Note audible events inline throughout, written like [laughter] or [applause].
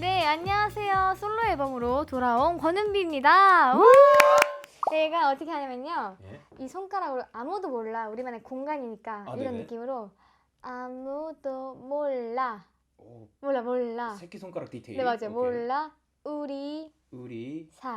네, 안녕하세요. 솔로 앨범으로 돌아온 권은비입니다. 우! 내가 어떻게 하냐면요. 예? 이 손가락으로 아무도 몰라. 우리만의 공간이니까 아, 이런 네네. 느낌으로 아무도 몰라. 오, 몰라 몰라. 새끼 손가락 디테일. 네, 맞아요. 오케이. 몰라. 우리 우리 사이.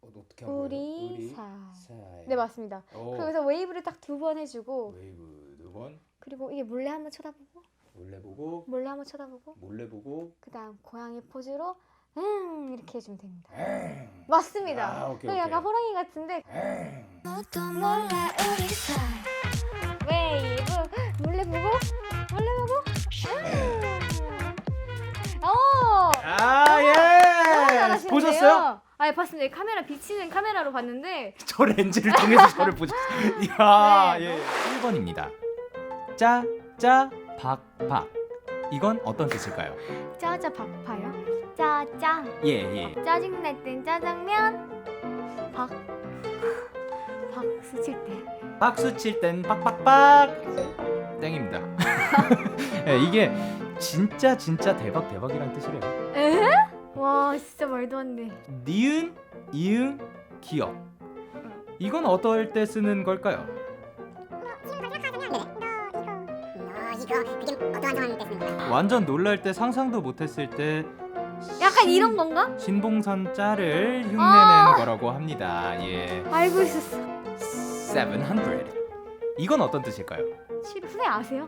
어, 어떻게 한 거예요? 우리 사이. 사이. 네, 맞습니다. 오, 그래서 웨이브를 딱 두 번 해주고 웨이브 두 번, 그리고 이게 몰래 한번 쳐다보고 몰래 보고, 몰래 한번 쳐다보고 몰래 보고. 그다음 고양이 포즈로 음 이렇게 해주면 됩니다. 엥, 맞습니다. 아, 오케이, 그럼 약간. 호랑이 같은데 엥. 너도 몰라 우리 사이 웨이브 몰래 보고 몰래 보고 음. 오아 예. 보셨어요? 아 봤습니다. 카메라 비치는 카메라로 봤는데 [laughs] 저 렌즈를 통해서 저를 보셨어요. [laughs] 이야 네, 예. 1번입니다. 짜 짜 박박. 이건 어떤 뜻일까요? 짜자 박파요. 짜짜 예 예. 짜증 날땐 짜장면 박 박수 칠 때. 박수 칠땐 빡빡빡 땡입니다. [laughs] 예, 이게 진짜 진짜 대박 대박이란 뜻이래요. 에? 와 진짜 말도 안 돼. 니은, 이응, 기억. 이건 어떨 때 쓰는 걸까요? 이거 그게 어떠한 상황 때 쓰는 거야? 완전 놀랄 때 상상도 못했을 때 약간 이런 건가? 신봉선 짤을 흉내내는 아! 거라고 합니다. 예, 알고 있었어. 700. 이건 어떤 뜻일까요? 실 후에 아세요?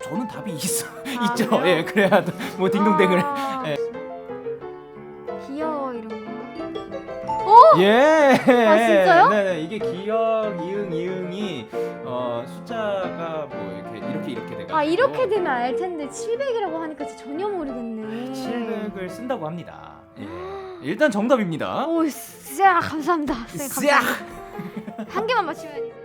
저는 답이 있어 아, 있죠. 그래요? 예, 그래야 뭐 딩동댕을. 아, 예. 귀여워 이런 거. 예. 아, 진짜요? 네, 네, 이게 기억, 이응, 이응이 어, 숫자가 뭐 이렇게 이렇게 이렇게 돼가지고 아 이렇게 되면 알 텐데 700이라고 하니까 진짜 전혀 모르겠네. 700을 쓴다고 합니다. 예. [gasps] 일단 정답입니다. 오, 쎄 감사합니다. 감사합니다. 한 개만 맞추면